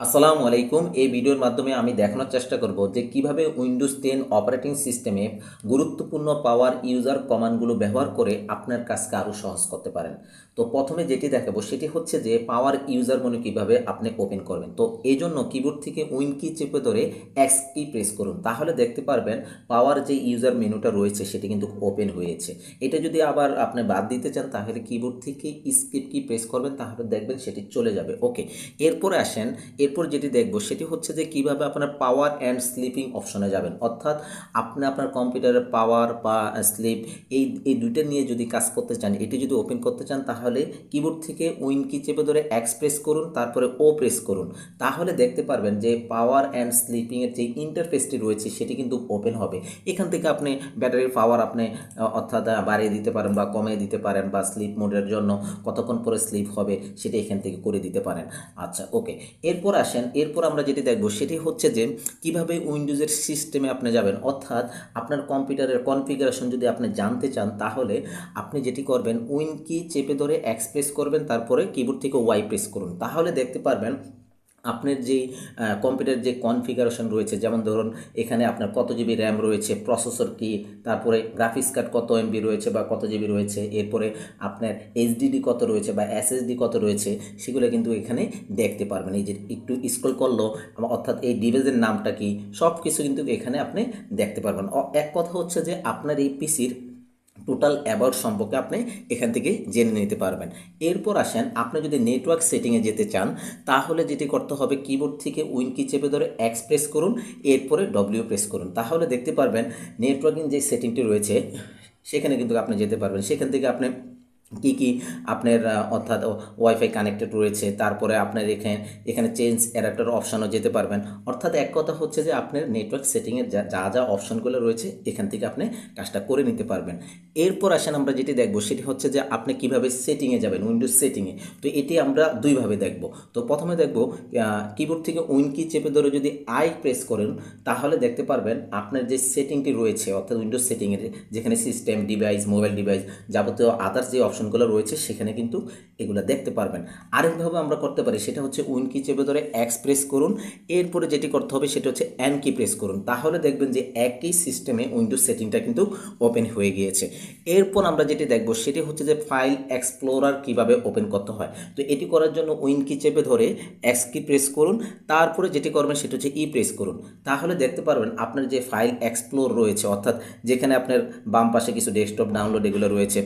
আসসালামু আলাইকুম। এই ভিডিওর মাধ্যমে আমি দেখানোর চেষ্টা করব যে কীভাবে উইন্ডোজ টেন অপারেটিং সিস্টেমে গুরুত্বপূর্ণ পাওয়ার ইউজার কমান্ডগুলো ব্যবহার করে আপনার কাজকে আরও সহজ করতে পারেন। তো প্রথমে যেটি দেখাবো সেটি হচ্ছে যে পাওয়ার ইউজার মনে কীভাবে আপনি ওপেন করবেন। তো এই জন্য কিবোর্ড থেকে উইন কি চেপে ধরে এক্স কি প্রেস করুন। তাহলে দেখতে পারবেন পাওয়ার যে ইউজার মেনুটা রয়েছে সেটি কিন্তু ওপেন হয়েছে। এটা যদি আবার আপনি বাদ দিতে চান, তাহলে কিবোর্ড থেকে স্কিপ কি প্রেস করবেন, তাহলে দেখবেন সেটি চলে যাবে। ওকে এরপরে আসেন এরপর যেটি দেখব সেটি হচ্ছে যে কীভাবে আপনার পাওয়ার অ্যান্ড স্লিপিং অপশনে যাবেন। অর্থাৎ আপনি আপনার কম্পিউটারের পাওয়ার বা স্লিপ এই এই দুইটা নিয়ে যদি কাজ করতে চান, এটি যদি ওপেন করতে চান, তাহলে কিবোর্ড থেকে উইন কি চেপে ধরে এক্স প্রেস করুন, তারপরে ও প্রেস করুন। তাহলে দেখতে পারবেন যে পাওয়ার অ্যান্ড স্লিপিংয়ের যে ইন্টারফেসটি রয়েছে, সেটি কিন্তু ওপেন হবে। এখান থেকে আপনি ব্যাটারির পাওয়ার আপনি অর্থাৎ বাড়িয়ে দিতে পারেন বা কমিয়ে দিতে পারেন বা স্লিপ মোডের জন্য কতক্ষণ পরে স্লিপ হবে, সেটা এখান থেকে করে দিতে পারেন। আচ্ছা ওকে এরপর আসেন, এরপর আমরা যেটি দেখব সেটি হচ্ছে যে কীভাবে উইন্ডোজের সিস্টেমে আপনি যাবেন। অর্থাৎ আপনার কম্পিউটারের কনফিগারেশন যদি আপনি জানতে চান, তাহলে আপনি যেটি করবেন উইন কি চেপে ধরে এক্সপ্রেস করবেন, তারপরে কিবোর্ড থেকে ওয়াই প্রেস করুন। তাহলে দেখতে পারবেন আপনার যেই কম্পিউটার যে কনফিগারেশন রয়েছে, যেমন ধরুন এখানে আপনার কত জিবি র্যাম রয়েছে প্রসেসর কি, তারপরে গ্রাফিক্স কার্ড কত এমবি রয়েছে বা কত জিবি রয়েছে, এরপরে আপনার এইচডিডি কত রয়েছে বা এসএসডি কত রয়েছে, সেগুলো কিন্তু এখানে দেখতে পারবেন। এই যে একটু স্ক্রল করল, অর্থাৎ এই ডিভাইসের নামটা কি সব কিছু কিন্তু এখানে আপনি দেখতে পারবেন। এক কথা হচ্ছে যে আপনার এই পিসির টোটাল অ্যাবাউট সম্পর্কে আপনি এখান থেকে জেনে নিতে পারবেন। এরপর আসেন, আপনি যদি নেটওয়ার্ক সেটিংয়ে যেতে চান, তাহলে যেটি করতে হবে কিবোর্ড থেকে উইন কি চেপে ধরে এক্স প্রেস করুন, এরপরে ডব্লিউ প্রেস করুন। তাহলে দেখতে পারবেন নেটওয়ার্কিং যে সেটিংটি রয়েছে, সেখানে কিন্তু আপনি যেতে পারবেন। সেখান থেকে আপনি কি কি আপনার অর্থাৎ ওয়াইফাই কানেক্টেড রয়েছে, তারপরে আপনার এখানে এখানে চেঞ্জ অ্যাডাপ্টার অপশানও যেতে পারবেন। অর্থাৎ এক কথা হচ্ছে যে আপনার নেটওয়ার্ক সেটিংয়ের যা যা যা অপশানগুলো রয়েছে, এখান থেকে আপনি কাজটা করে নিতে পারবেন। এরপর আসেন আমরা যেটি দেখব, সেটি হচ্ছে যে আপনি কীভাবে সেটিংয়ে যাবেন উইন্ডোজ সেটিংয়ে তো এটি আমরা দুইভাবে দেখব। তো প্রথমে দেখব কিবোর্ড থেকে উইন কি চেপে ধরে যদি আই প্রেস করেন, তাহলে দেখতে পারবেন আপনার যে সেটিংটি রয়েছে, অর্থাৎ উইন্ডোজ সেটিংয়ের যেখানে সিস্টেম ডিভাইস মোবাইল ডিভাইস যাবতীয় আদার্স যে অপশনগুলো রয়েছে, সেখানে কিন্তু এগুলো দেখতে পারবেন। আরেকভাবে আমরা করতে পারি, সেটা হচ্ছে উইন কি চেপে ধরে এক্স প্রেস করুন। এরপরে যেটি করতে হবে, সেটা হচ্ছে অ্যান কি প্রেস করুন। তাহলে দেখবেন যে একই সিস্টেমে উইন্ডোজ সেটিংটা কিন্তু ওপেন হয়ে গিয়েছে। এরপর আমরা যেটি দেখব, সেটি হচ্ছে যে ফাইল এক্সপ্লোরার কীভাবে ওপেন করতে হয়। তো এটি করার জন্য উইন কি চেপে ধরে এক্স কি প্রেস করুন। তারপরে যেটি করবেন, সেটা হচ্ছে ই প্রেস করুন। তাহলে দেখতে পারবেন, আপনার যে ফাইল এক্সপ্লোর রয়েছে, অর্থাৎ যেখানে আপনার বাম পাশে কিছু ডেস্কটপ ডাউনলোড এগুলো রয়েছে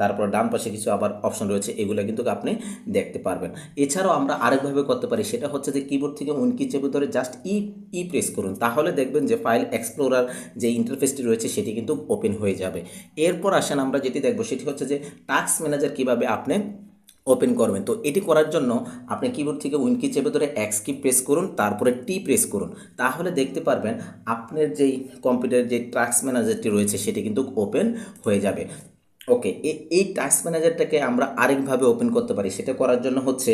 তারপর ডান পাশে কিছু আবার অপশন রয়েছে, এগুলো কিন্তু আপনি দেখতে পারবেন। এছাড়াও আমরা আরেকভাবে করতে পারি, সেটা হচ্ছে যে কিবোর্ড থেকে উইন কি চেপে ধরে জাস্ট ই ই প্রেস করুন। তাহলে দেখবেন যে ফাইল এক্সপ্লোরার যে ইন্টারফেসটি রয়েছে, সেটি কিন্তু ওপেন হয়ে যাবে। এরপর আসেন আমরা যেটি দেখব, সেটি হচ্ছে যে টাস্ক ম্যানেজার কীভাবে আপনি ওপেন করবেন। তো এটি করার জন্য আপনি কিবোর্ড থেকে উইন কি চেপে ধরে এক্স কি প্রেস করুন, তারপরে টি প্রেস করুন। তাহলে দেখতে পারবেন আপনার যেই কম্পিউটারের যে টাস্ক ম্যানেজারটি রয়েছে, সেটি কিন্তু ওপেন হয়ে যাবে। ওকে এই টাস্ক ম্যানেজারটাকে আমরা আরেকভাবে ওপেন করতে পারি। সেটা করার জন্য হচ্ছে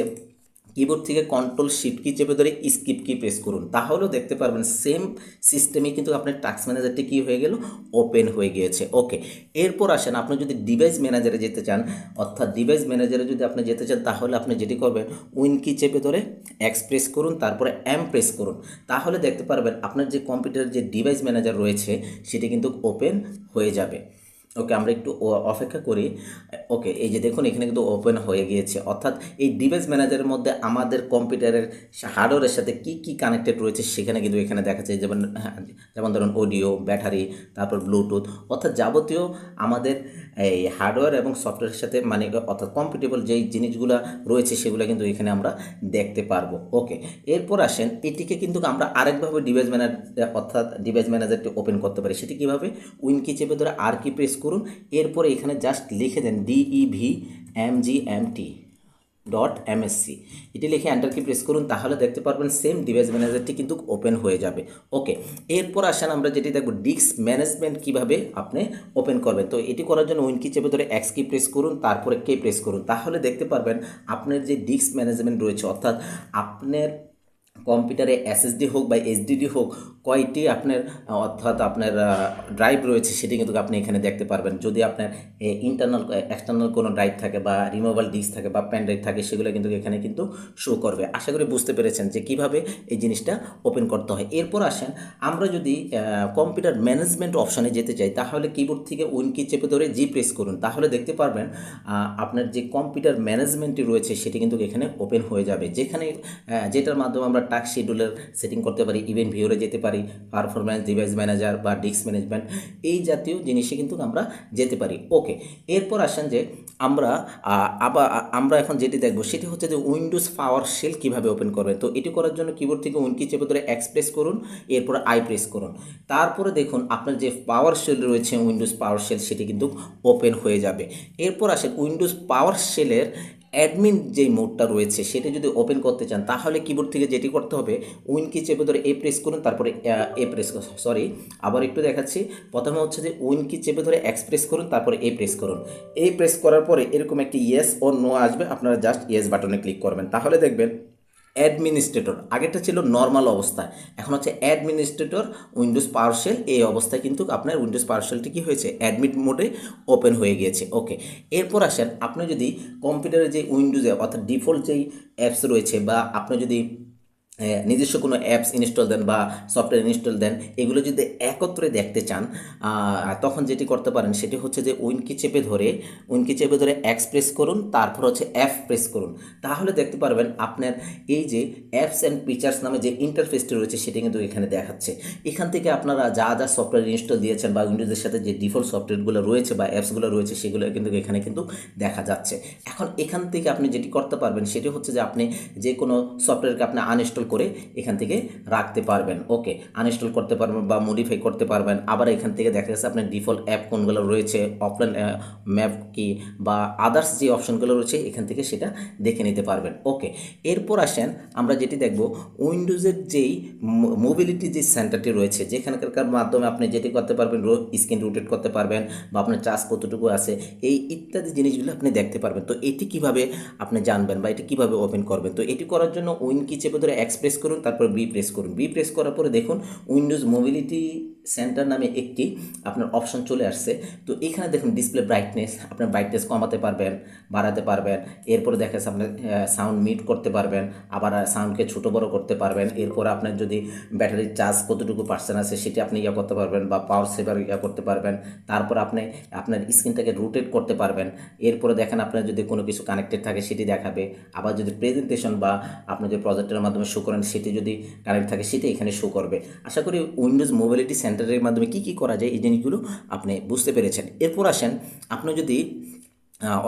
কিবোর্ড থেকে কন্ট্রোল শিফট কি চেপে ধরে স্কিপ কি প্রেস করুন। তাহলেও দেখতে পারবেন সেম সিস্টেমে কিন্তু আপনার টাস্ক ম্যানেজারটি কী হয়ে গেল? ওপেন হয়ে গিয়েছে। ওকে এরপর আসেন, আপনি যদি ডিভাইস ম্যানেজারে যেতে চান, অর্থাৎ ডিভাইস ম্যানেজারে যদি আপনি যেতে চান, তাহলে আপনি যেটি করবেন উইন কি চেপে ধরে এক্স প্রেস করুন, তারপরে এম প্রেস করুন। তাহলে দেখতে পারবেন, আপনার যে কম্পিউটারের যে ডিভাইস ম্যানেজার রয়েছে, সেটি কিন্তু ওপেন হয়ে যাবে। ওকে আমরা একটু অপেক্ষা করি। ওকে এই যে দেখুন এখানে কিন্তু ওপেন হয়ে গিয়েছে। অর্থাৎ এই ডিভাইস ম্যানেজারের মধ্যে আমাদের কম্পিউটারের হার্ডওয়্যারের সাথে কি কি কানেক্টেড রয়েছে সেখানে কিন্তু এখানে দেখা যায় যেমন হ্যাঁ, যেমন ধরুন অডিও ব্যাটারি তারপর ব্লুটুথ অর্থাৎ যাবতীয় আমাদের এই হার্ডওয়্যার এবং সফটওয়্যারের সাথে মানে অর্থাৎ কম্পিটেবল যেই জিনিসগুলো রয়েছে সেগুলো কিন্তু এখানে আমরা দেখতে পারব। ওকে এরপর আসেন এটিকে কিন্তু আমরা আরেকভাবে ডিভাইস ম্যানেজার অর্থাৎ ডিভাইস ম্যানেজারটি ওপেন করতে পারি। সেটি কীভাবে? উইন কি চেপে ধরে আর কি প্রেস করুন। এরপরে এখানে জাস্ট লিখে দেন D E V M G M T dot MSC এটি লিখে এন্টার কি প্রেস করুন, তাহলে দেখতে পারবেন সেম ডিভাইস ম্যানেজারটি কিন্তু ওপেন হয়ে যাবে। ওকে এরপর আসেন আমরা যেটি দেখব ডিস্ক ম্যানেজমেন্ট কীভাবে আপনি ওপেন করবেন। তো এটি করার জন্য উইন কি চেপে ধরে এক্স কি প্রেস করুন, তারপরে কে প্রেস করুন। তাহলে দেখতে পারবেন আপনার যে ডিস্ক ম্যানেজমেন্ট রয়েছে, অর্থাৎ আপনার কম্পিউটারে এসএসডি হোক বা এইচডিডি হোক, কয়টি আপনার, অর্থাৎ আপনার ড্রাইভ রয়েছে সেটি কিন্তু আপনি এখানে দেখতে পারবেন। যদি আপনার ইন্টারনাল এক্সটার্নাল কোনো ড্রাইভ থাকে বা রিমুভাল ডিস্ক থাকে বা প্যান ড্রাইভ থাকে, সেগুলো কিন্তু এখানে কিন্তু শো করবে। আশা করি বুঝতে পেরেছেন যে কীভাবে এই জিনিসটা ওপেন করতে হয়। এরপর আসেন, আমরা যদি কম্পিউটার ম্যানেজমেন্ট অপশানে যেতে চাই, তাহলে কিবোর্ড থেকে উইন কি চেপে ধরে জি প্রেস করুন। তাহলে দেখতে পারবেন আপনার যে কম্পিউটার ম্যানেজমেন্টটি রয়েছে, সেটি কিন্তু এখানে ওপেন হয়ে যাবে। যেখানে যেটার মাধ্যমে আমরা টাস্ক শিডিউলের সেটিং করতে পারি ইভেন্ট ভিউরে যেতে পারি পারফরম্যান্স ডিভাইস ম্যানেজার বা ডিস্ক ম্যানেজমেন্ট এই জাতীয় জিনিসে কিন্তু আমরা যেতে পারি। ওকে এরপর আসেন যে আমরা আবার আমরা এখন যেটি দেখব সেটি হচ্ছে যে উইন্ডোজ পাওয়ার শেল কীভাবে ওপেন করবেন তো এটি করার জন্য কিবোর্ড থেকে উইনকি চেপে ধরে এক্সপ্রেস করুন, এরপর আই প্রেস করুন। তারপরে দেখুন আপনার যে পাওয়ার শেল রয়েছে উইন্ডোজ পাওয়ার শেল সেটি কিন্তু ওপেন হয়ে যাবে। এরপর আসেন উইন্ডোজ পাওয়ার শেলের অ্যাডমিন যেই মোডটা রয়েছে সেটা যদি ওপেন করতে চান, তাহলে কিবোর্ড থেকে যেটি করতে হবে উইন কি চেপে ধরে এ প্রেস করুন, তারপরে এ প্রেস সরি আবার একটু দেখাচ্ছি, প্রথমে হচ্ছে যে উইন কি চেপে ধরে এক্সপ্রেস করুন, তারপরে এ প্রেস করুন। এই প্রেস করার পরে এরকম একটি ইয়েস ও নো আসবে, আপনারা জাস্ট ইয়েস বাটনে ক্লিক করবেন। তাহলে দেখবেন অ্যাডমিনিস্ট্রেটর। আগেরটা ছিল নর্মাল অবস্থা এখন হচ্ছে অ্যাডমিনিস্ট্রেটর উইন্ডোজ পার্সেল এই অবস্থায় কিন্তু আপনার উইন্ডোজ পার্সেলটি কী হয়েছে? অ্যাডমিট মোডে ওপেন হয়ে গিয়েছে। ওকে এরপর আসেন, আপনি যদি কম্পিউটারে যে উইন্ডোজে অর্থাৎ ডিফল্ট যেই অ্যাপস রয়েছে বা আপনি যদি নিজস্ব কোনো অ্যাপস ইনস্টল দেন বা সফটওয়্যার ইনস্টল দেন, এগুলো যদি একত্রে দেখতে চান তখন যেটি করতে পারেন সেটি হচ্ছে যে উইনকি চেপে ধরে, উইনকি চেপে ধরে এক্স প্রেস করুন, তারপর হচ্ছে অ্যাপ প্রেস করুন। তাহলে দেখতে পারবেন আপনার এই যে অ্যাপস অ্যান্ড ফিচার্স নামে যে ইন্টারফেসটি রয়েছে সেটি কিন্তু এখানে দেখাচ্ছে। এখান থেকে আপনারা যা যা সফটওয়্যার ইনস্টল দিয়েছেন বা উইন্ডোজের সাথে যে ডিফল্ট সফটওয়্যারগুলো রয়েছে বা অ্যাপসগুলো রয়েছে সেগুলো কিন্তু এখানে কিন্তু দেখা যাচ্ছে। এখন এখান থেকে আপনি যেটি করতে পারবেন সেটি হচ্ছে যে আপনি যে কোনো সফটওয়্যারকে আপনি আনইনস্টল করে এখান থেকে রাখতে পারবেন। ওকে আনইনস্টল করতে পারবেন বা মডিফাই করতে পারবেন। আবার এখান থেকে দেখা যাচ্ছে আপনার ডিফল্ট অ্যাপ কোনগুলো রয়েছে অফলাইন ম্যাপ কি বা আদার্স যে অপশনগুলো রয়েছে, এখান থেকে সেটা দেখে নিতে পারবেন। ওকে, এরপর আসেন আমরা যেটি দেখব উইন্ডোজের যেই মোবিলিটি যে সেন্টারটি রয়েছে, যেখানকার মাধ্যমে আপনি যেটি করতে পারবেন স্ক্রিন রোটেট করতে পারবেন বা আপনার চার্জ কতটুকু আছে, এই ইত্যাদি জিনিসগুলো আপনি দেখতে পারবেন। তো এটি কীভাবে আপনি জানবেন বা এটি কীভাবে ওপেন করবেন? তো এটি করার জন্য উইন কি চেপে এক্সপ্রেস করুন তারপর বি প্রেস করুন। বি প্রেস করার পরে দেখুন উইন্ডোজ মোবিলিটি সেন্টার নামে একটি আপনার অপশন চলে আসছে। তো এখানে দেখুন ডিসপ্লে ব্রাইটনেস আপনার ব্রাইটনেস কমাতে পারবেন, বাড়াতে পারবেন, এরপরে দেখা যাচ্ছে আপনার সাউন্ড মিট করতে পারবেন, আবার সাউন্ডকে ছোটো বড় করতে পারবেন। এরপর আপনার যদি ব্যাটারির চার্জ কতটুকু পার্সেন্ট আছে সেটি আপনি ইয়া করতে পারবেন বা পাওয়ার সেভার ইয়া করতে পারবেন। তারপর আপনি, আপনার স্ক্রিনটাকে রোটেট করতে পারবেন। এরপরে দেখেন আপনার যদি কোনো কিছু কানেক্টেড থাকে সেটি দেখাবে। আবার যদি প্রেজেন্টেশন বা আপনি যে প্রজেক্টের মাধ্যমে শো করেন সেটি যদি কানেক্ট থাকে সেটি এখানে শো করবে। আশা করি উইন্ডোজ মোবিলিটি সেন্টারের মাধ্যমে কি কি করা যায় এই জিনিসগুলো আপনি বুঝতে পেরেছেন। এরপর আসেন, আপনি যদি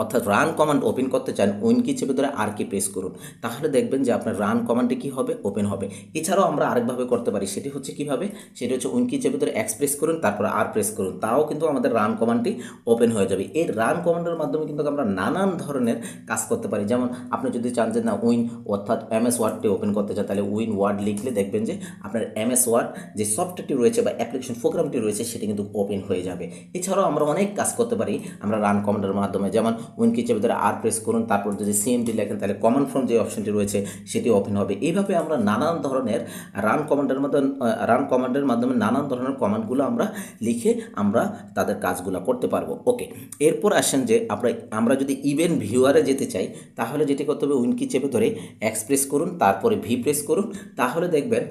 অর্থাৎ রান কমান্ড ওপেন করতে চান উইন কি চেপে ধরে আর কি প্রেস করুন। তাহলে দেখবেন যে আপনার রান কমান্ডে কী হবে? ওপেন হবে। এছাড়াও আমরা আরেকভাবে করতে পারি, সেটি হচ্ছে কীভাবে? সেটি হচ্ছে উইন কি চেপে ধরে এক্স প্রেস করুন, তারপর আর প্রেস করুন। তাও কিন্তু আমাদের রান কমান্ডটি ওপেন হয়ে যাবে। এই রান কমান্ডের মাধ্যমে কিন্তু আমরা নানান ধরনের কাজ করতে পারি। যেমন আপনি যদি চান যে না উইন অর্থাৎ এম এস ওয়ার্ডটি ওপেন করতে চান, তাহলে উইন ওয়ার্ড লিখলে দেখবেন যে আপনার এম এস ওয়ার্ড যে সফটওয়্যারটি রয়েছে বা অ্যাপ্লিকেশন প্রোগ্রামটি রয়েছে, সেটি কিন্তু ওপেন হয়ে যাবে। এছাড়াও আমরা অনেক কাজ করতে পারি, আমরা রান কমান্ডের মাধ্যমে। যেমন উইন কি চেপে ধরে আর প্রেস করুন, তারপর যদি সিএমটি লেখেন, তাহলে কমন ফ্রম যে অপশনটি রয়েছে, সেটি ওপেন হবে। এইভাবে আমরা নানান ধরনের রান কমান্ডের মাধ্যমে রান কমান্ডের মাধ্যমে নানান ধরনের কমান্ডগুলো আমরা লিখে আমরা তাদের কাজগুলো করতে পারব। ওকে এরপর আসেন যে আমরা আমরা যদি ইভেন্ট ভিউয়ারে যেতে চাই, তাহলে যেটি করতে হবে উইনকি চেপে ধরে এক্সপ্রেস করুন, তারপরে ভি প্রেস করুন। তাহলে দেখবেন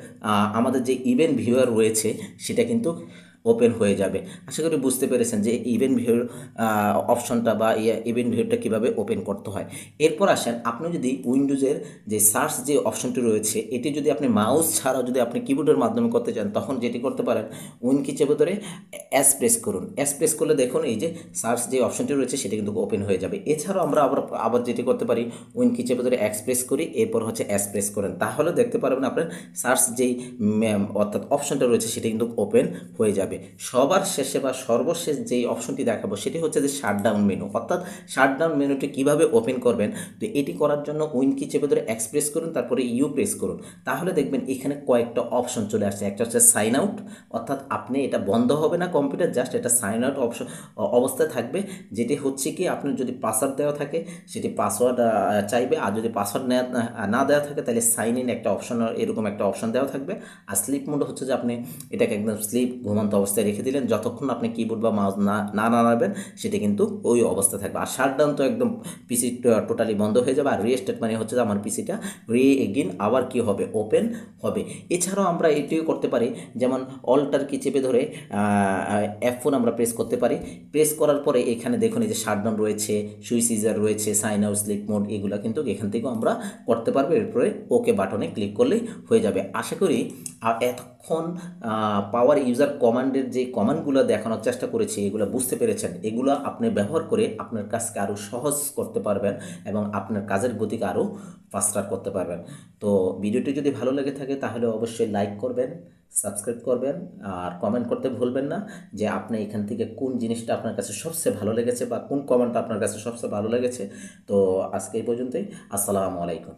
আমাদের যে ইভেন্ট ভিউয়ার রয়েছে, সেটা কিন্তু ওপেন হয়ে যাবে। আশা করি বুঝতে পেরেছেন যে ইভেন্ট ভিউর অপশনটা বা ইভেন্ট ভিউটা কীভাবে ওপেন করতে হয়। এরপর আসেন, আপনি যদি উইন্ডোজের যে সার্চ যে অপশনটি রয়েছে, এটি যদি আপনি মাউস ছাড়াও যদি আপনি কিবোর্ডের মাধ্যমে করতে চান, তখন যেটি করতে পারেন, উইন কি চেপে ধরে এস প্রেস করুন। অ্যাস প্রেস করলে দেখুন এই যে সার্চ যে অপশনটি রয়েছে, সেটি কিন্তু ওপেন হয়ে যাবে। এছাড়াও আমরা আবার আবার যেটি করতে পারি, উইন কি চেপে ধরে এক্স প্রেস করি, এরপর হচ্ছে এস প্রেস করেন। তাহলে দেখতে পারবেন আপনার সার্চ যেই অর্থাৎ অপশনটা রয়েছে, সেটি কিন্তু ওপেন হয়ে যাবে। যাবে সবার শেষে বা সর্বশেষ যেই অপশনটি দেখাবো, সেটি হচ্ছে যে শাটডাউন মেনু অর্থাৎ শাটডাউন মেনুটি কীভাবে ওপেন করবেন? তো এটি করার জন্য উইন কি চেপে ধরে এক্সপ্রেস করুন, তারপরে ইউ প্রেস করুন। তাহলে দেখবেন এখানে কয়েকটা অপশন চলে আসছে। একটা হচ্ছে সাইন আউট অর্থাৎ আপনি এটা বন্ধ হবে না কম্পিউটার জাস্ট এটা সাইন আউট অপশন অবস্থায় থাকবে। যেটি হচ্ছে কি, আপনার যদি পাসওয়ার্ড দেওয়া থাকে, সেটি পাসওয়ার্ড চাইবে। আর যদি পাসওয়ার্ড না দেওয়া থাকে, তাহলে সাইন ইন একটা অপশন এরকম একটা অপশন দেওয়া থাকবে। আর স্লিপ মোড হচ্ছে যে আপনি এটাকে একদম স্লিপ ঘুমন্ত অবস্থায় রেখে দিলেন, যতক্ষণ আপনি কিবোর্ড বা মাউস না না নাড়াবেন, সেটা কিন্তু ওই অবস্থা থাকবে। আর শাটডাউন তো একদম পিসি টোটালি বন্ধ হয়ে যাবে। আর রিস্টার্ট মানে হচ্ছে যে আমার পিসিটা রি এগিন আবার কি হবে? ওপেন হবে। এছাড়াও আমরা এটিও করতে পারি, যেমন অল্টার কি চেপে ধরে এফ ফোন আমরা প্রেস করতে পারি। প্রেস করার পরে এখানে দেখুন এই যে শাটডাউন রয়েছে সুইচ ইজার রয়েছে সাইন আউট স্লিপ মোড এগুলো কিন্তু এখান থেকেও আমরা করতে পারব। এরপরে ওকে বাটনে ক্লিক করলেই হয়ে যাবে। আশা করি এতক্ষণ পাওয়ার ইউজার কমান্ডের যে কমান্ডগুলো দেখানোর চেষ্টা করেছি, এগুলো বুঝতে পেরেছেন, এগুলো আপনি ব্যবহার করে আপনার কাজকে আরও সহজ করতে পারবেন এবং আপনার কাজের গতিকে আরও ফাস্টার করতে পারবেন। তো ভিডিওটি যদি ভালো লেগে থাকে, তাহলে অবশ্যই লাইক করবেন সাবস্ক্রাইব করবেন, আর কমেন্ট করতে ভুলবেন না যে আপনি এখান থেকে কোন জিনিসটা আপনার কাছে সবচেয়ে ভালো লেগেছে বা কোন কমেন্টটা আপনার কাছে সবচেয়ে ভালো লেগেছে। তো আজকে এই পর্যন্তই, আসসালামু আলাইকুম।